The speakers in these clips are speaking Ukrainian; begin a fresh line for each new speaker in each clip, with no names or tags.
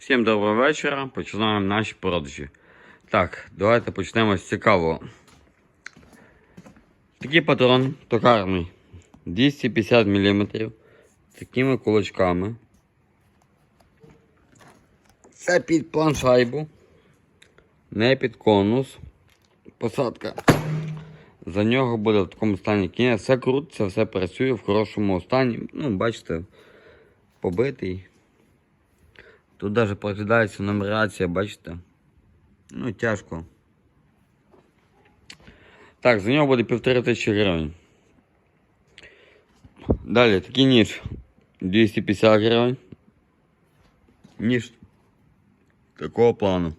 Всім доброго вечора. Починаємо наші продажі. Так, давайте почнемо з цікавого. Такий патрон токарний 250 мм. Такими кулачками. Це під планшайбу. Не під конус. Посадка. За нього буде в такому стані кінець. Все крутиться, все працює в хорошому стані. Ну, бачите, побитий. Тут навіть проглядається нумерація, бачите? Ну, тяжко. Так, за нього буде півтори тисячі гривень. Далі, такий ніж 250 гривень. Ніж такого плану.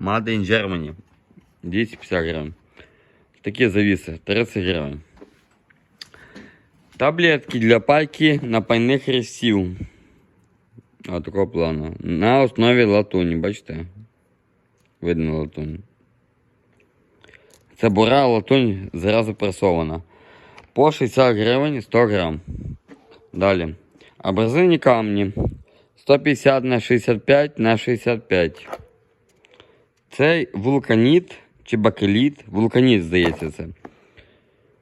Made in Germany. 250 гривень. Такі завіси 30 гривень. Таблетки для пайки напайних резців. А такого плану. На основі латуні, бачите? Видно латунь. Це бура латунь зразу пресована. По 60 гривень 100 грам. Далі. Абразивні камні. 150 на 65 на 65. Цей вулканіт чи бакеліт. Вулканіт, здається, це.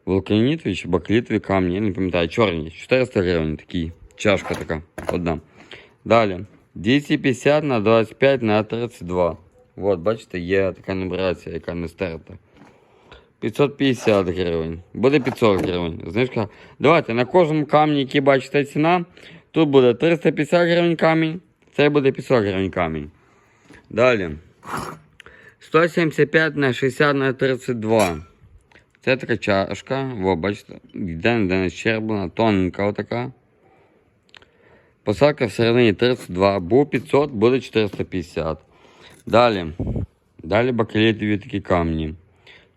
Вулканітові чи бакелітові камні, я не пам'ятаю, чорні. 400 гривень такий. Чашка така. Одна. Далі. 250 на 25 на 32. От, бачите, є така нумерація, яка не стерта. 550 гривень. Буде 500 гривень. Знижка. Давайте на кожному камні, який бачите ціна, тут буде 350 гривень камінь, цей буде 500 гривень камінь. Далі. 175 на 60 на 32. Це така чашка. Во, бачите, де не не щерблена, тоненька отака. Посадка всередині 32, був 500, буде 450. Далі. Далі бакелітові такі камні.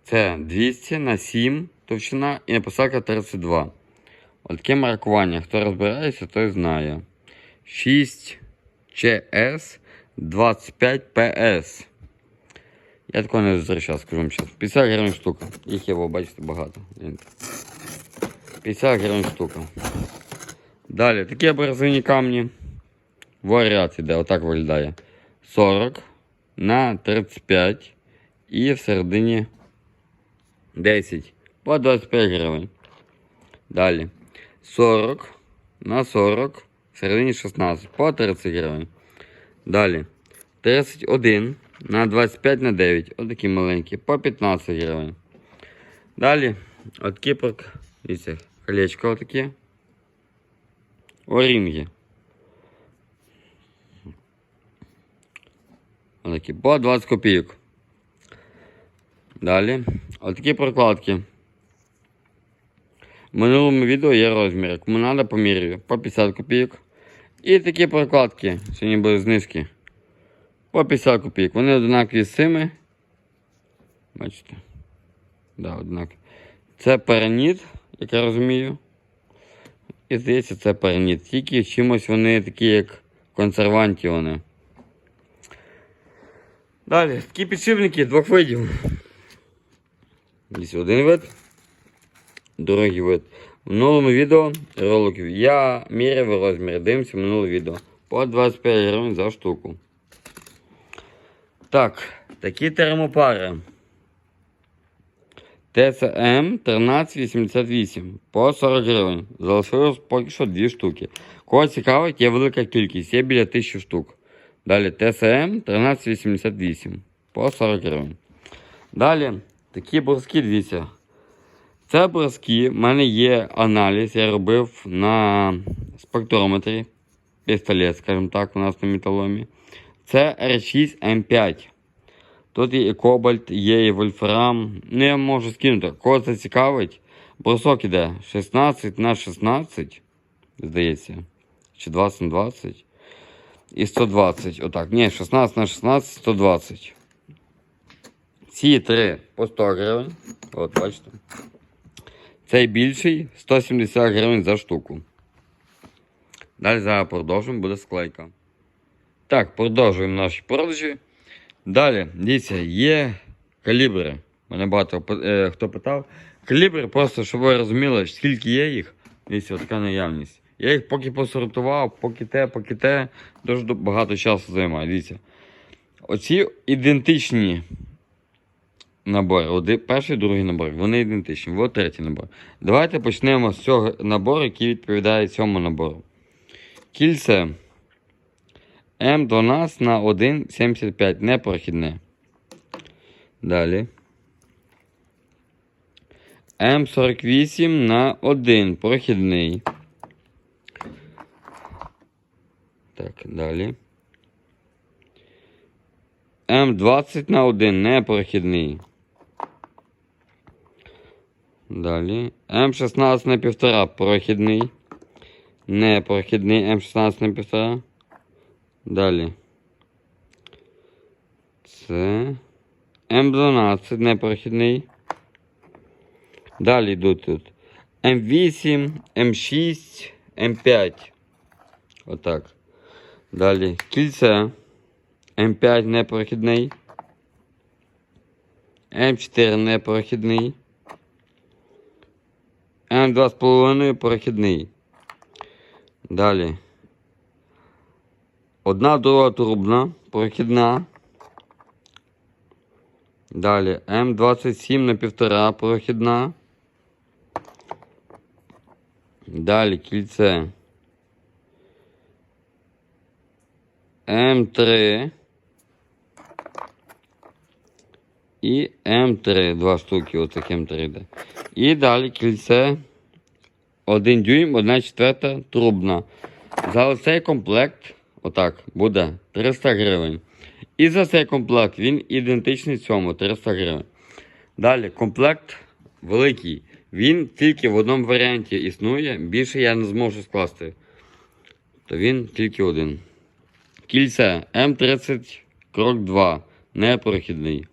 Це 200 на 7 товщина і посадка 32. От таке маркування. Хто розбирається, той знає. 6 ЧС 25 ПС. Я такого не зустрічав, скажу вам чесно. 50 гривень штука. Їх є, бачите, багато. 50 гривень штука. Далі, такі абразивні камні. Варіат іде, отак виглядає. 40 на 35 і всередині 10 по 25 гривень. Далі 40 на 40, всередині 16 по 30 гривень. Далі 31 на 25 на 9. Отакі маленькі, по 15 гривень. Далі от кіпок, дивіться, колечко отакі. Орінги. Отакі, по 20 копійок. Далі. Отакі прокладки. В минулому відео є розміри. Кому треба, помірюю. По 50 копійок. І такі прокладки. Сьогодні були знижки. По 50 копійок. Вони однакові з цими. Бачите? Да, однакові. Це переніт, як я розумію. І здається, це переніт. Тільки чимось вони такі, як консерванті вони. Далі, такі підшипники двох видів. Ось один вид, другий вид. В минулому відео роликів я міряв розмір, дивимося минуле відео. По 25 гривень за штуку. Так, такі термопари. ТСМ 1388 по 40 гривень. Залишилось поки що 2 штуки. Кого цікавить, є велика кількість, є біля 1000 штук. Далі ТСМ 1388 по 40 гривень. Далі такі броски, дивіться. Це броски, в мене є аналіз, я робив на спектрометрі. Пістолет, скажімо так, у нас на металомі. Це R6M5. Тут є і кобальт, є і вольфрам. Ну, я можу скинути. Кого це цікавить? Бросок іде 16 на 16, здається. Чи 20 на 20. І 120. Отак. Ні, 16 на 16, 120. Ці три по 100 гривень. От, бачите. Цей більший 170 гривень за штуку. Далі зараз продовжуємо, буде склейка. Так, продовжуємо наші продажі. Далі, дивіться, є калібри. Мене багато е, хто питав. Калібри, просто щоб ви розуміли, скільки є їх. Дивіться, така наявність. Я їх поки посортував, поки те, поки те, дуже багато часу займає. Дивіться. Оці ідентичні набори. Оди- перший, другий набор. Вони ідентичні. От третій набор. Давайте почнемо з цього набору, який відповідає цьому набору. Кільце М12 на 1,75. Непрохідне. Далі. М48 на 1 прохідний. Так, далі. М20 на 1 непрохідний. Далі. М16 на 1,5 прохідний. Непрохідний М16 на 1,5. Далі. Це М12 непрохідний. Далі йдуть тут М8, М6, М5. Отак. Далі кільце. М5 непрохідний. М4 непрохідний. М2,5 прохідний. Далі. Одна друга трубна, прохідна. Далі М27 на 1,5 прохідна. Далі кільце. М3. І М3. Два штуки, отак М3 йде. І далі кільце. 1 дюйм, 1 четверта трубна. За цей комплект, отак, буде 300 гривень. І за цей комплект він ідентичний цьому 300 гривень. Далі, комплект великий. Він тільки в одному варіанті існує. Більше я не зможу скласти. То він тільки один. Кільце М30 крок 2. Непрохідний.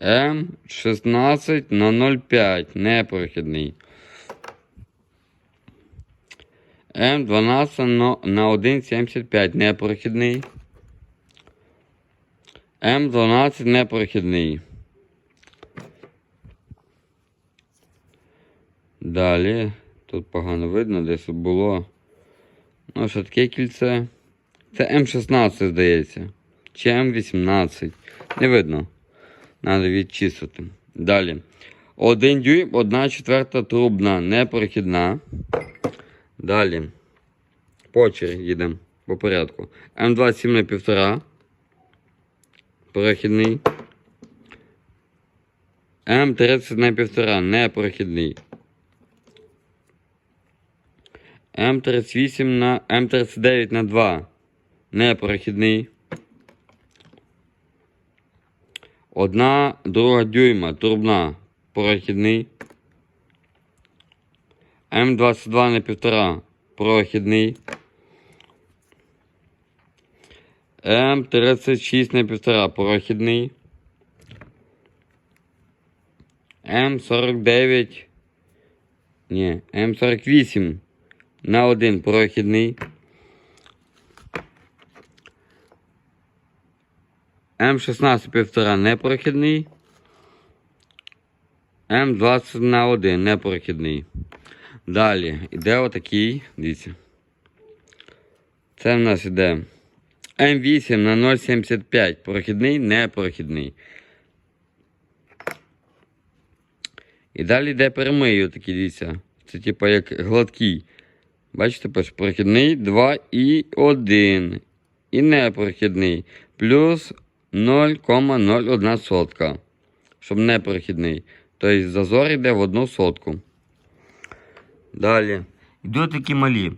М16 на 0,5. Непрохідний. М12 на- на 1,75 непрохідний. М12 непрохідний. Далі. Тут погано видно, десь було. Ну, що таке кільце? Це М16, здається. Чи М18. Не видно. Треба відчистити. Далі. 1 дюйм, 1 четверта трубна, непрохідна. Далі. По черзі їдемо по порядку. М27 на 1,5. Прохідний. М30 на 1,5. Непрохідний. М38 на М39 на 2. Непрохідний. Одна друга дюйма трубна. Прохідний. М22 на 1,5. Прохідний. М36 на 1,5. Прохідний. М49. Ні, М48 на 1 прохідний. М16 1,5 непрохідний. М20 на 1 непрохідний. Далі іде отакий, дивіться. Це в нас іде М8 на 0,75 прохідний, непрохідний. І далі йде прямий отакий, дивіться. Це типу як гладкий. Бачите, прохідний 2 і 1. І непрохідний. Плюс 0,01 сотка. Щоб не прохідний. Тобто зазор йде в одну сотку. Далі. Йдуть такі малі.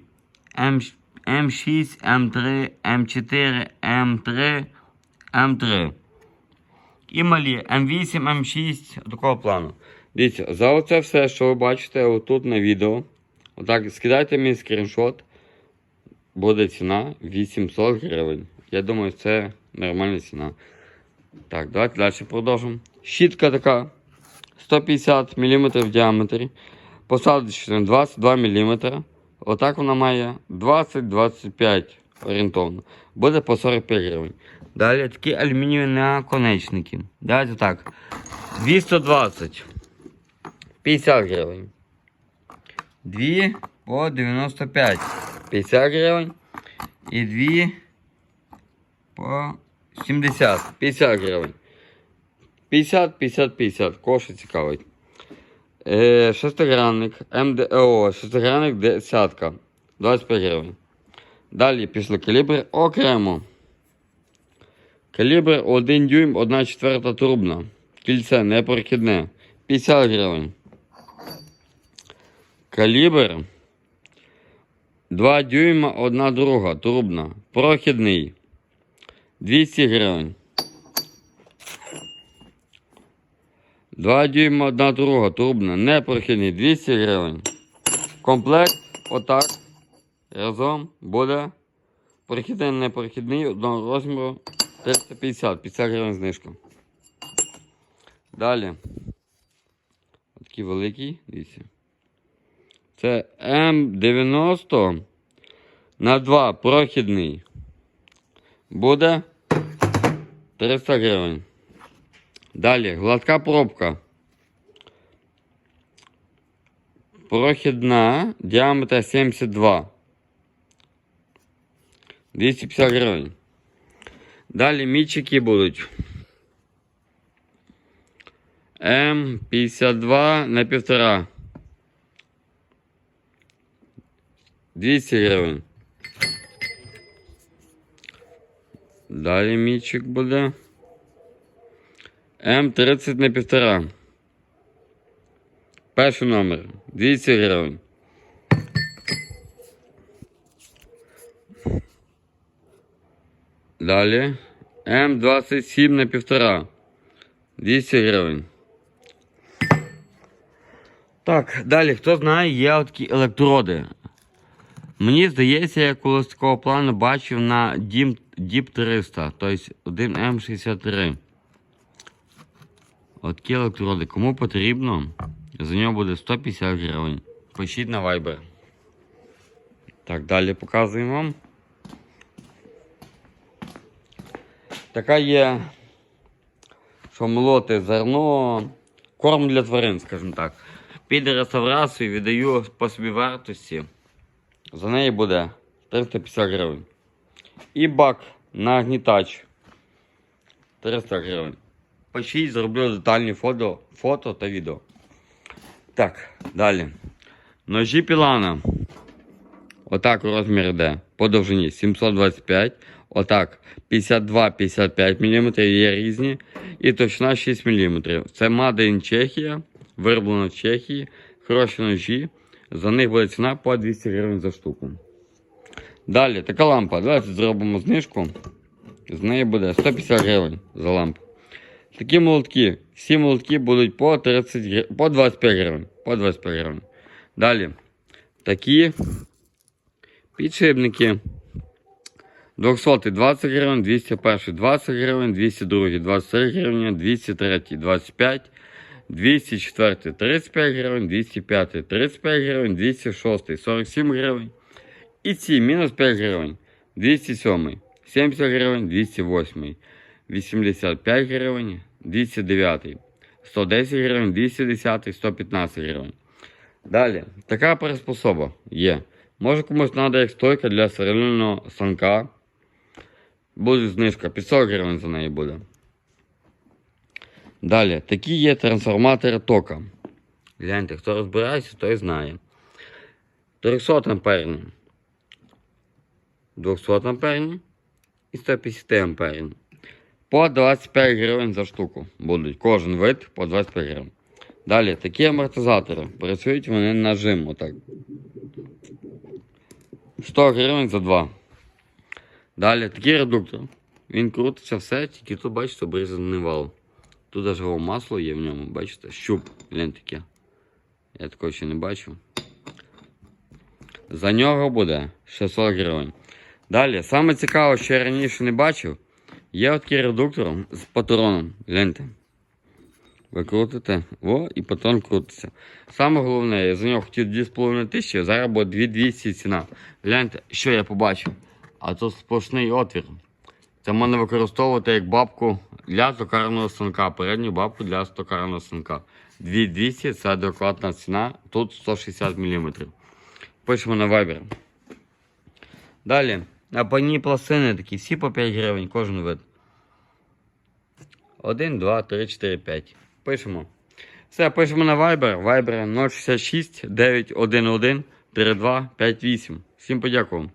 М, М6, М3, М4, М3, М3. І малі М8, М6 такого плану. Дивіться, за оце все, що ви бачите отут на відео. Отак, скидайте мені скріншот. Буде ціна 800 гривень. Я думаю, це нормальна ціна. Так, давайте далі продовжимо. Щітка така 150 мм в діаметрі. Посадочна 22 мм. Отак вона має 20-25 орієнтовно. Буде по 45 гривень. Далі такі алюмінієві наконечники. Давайте так. 220. 50 гривень. Дві по 95. 50 гривень. І дві по 70. 50 гривень. 50, 50, 50. Коша цікавить. Е, шестигранник МДО, шестигранник десятка. 25 гривень. Далі пішли калібри окремо. Калібр 1 дюйм, 1 четверта трубна. Кільце непрохідне. 50 гривень. Калібр 2 дюйма, 1 друга трубна. Прохідний. 200 гривень. 2 дюйма, 1 друга трубна. Непрохідний. 200 гривень. Комплект отак. Разом буде прохідний, непрохідний одного розміру 350, 50 гривень знижка. Далі. Такий великий, дивіться. Це М90 на 2 прохідний. Буде 300 гривень. Далі, гладка пробка. Прохідна, діаметр 72. 250 гривень. Далі мічики будуть. М52 на півтора. 200 гривень. Далі мічик буде. М30 на півтора. Перший номер. 200 гривень. Далі. М27 на півтора. 200 гривень. Так, далі, хто знає, є такі електроди. Мені здається, я колись такого плану бачив на DIP 300, тобто 1М63. Отакі електроди. Кому потрібно, за нього буде 150 гривень. Пишіть на Viber. Так, далі показуємо вам. Така є, що молоти зерно, корм для тварин, скажімо так. Під реставрацію віддаю по собівартості. За неї буде 350 гривень. І бак на гнітач 300 гривень. Пишіть, зроблю детальні фото, фото та відео. Так, далі. Ножі пілана. Отак розмір йде. По довжині 725. Отак 52-55 мм є різні. І точна 6 мм. Це in Чехія. Вироблено в Чехії. Хороші ножі. За них буде ціна по 200 гривень за штуку. Далі, така лампа. Давайте зробимо знижку. З неї буде 150 гривень за лампу. Такі молотки. Всі молотки будуть по 30 гривень, по 25 гривень. По 25 гривень. Далі. Такі підшипники. 200 20 гривень, 201 20 гривень, 202 23 гривні, 203 25, 204 35 гривень, 205 35 гривень, 206 47 гривень. І ці мінус 5 гривень, 207 70 гривень, 208 85 гривень, 209 110 гривень, 210 115 гривень. Далі, така приспособа є. Може комусь треба як стойка для стерильного станка. Буде знижка, 500 гривень за неї буде. Далі, такі є трансформатори тока. Гляньте, хто розбирається, той знає. 300 амперні, 200 амперні і 150 амперні. По 25 гривень за штуку будуть. Кожен вид по 25 гривень. Далі, такі амортизатори. Працюють вони на жим отак. 100 гривень за два. Далі такий редуктор. Він крутиться все, тільки тут, бачите, обрізаний вал. Тут його масло є в ньому, бачите, щуп, глянь таке. Я такого ще не бачив. За нього буде 600 гривень. Далі, саме цікаве, що я раніше не бачив, є такий редуктор з патроном. Гляньте. Ви крутите, і патрон крутиться. Саме головне, я за нього хотів 2,5 тисячі, зараз буде 2200 ціна. Гляньте, що я побачив. А тут сплошний отвір. Це можна використовувати як бабку для токарного станка, передню бабку для токарного станка. 2200 це адекватна ціна, тут 160 мм. Пишемо на Viber. Далі. Напальні пластини такі, всі по 5 гривень, кожен вид. 1, 2, 3, 4, 5. Пишемо. Все, пишемо на Viber. Viber 066 911 3258. Всім подякував.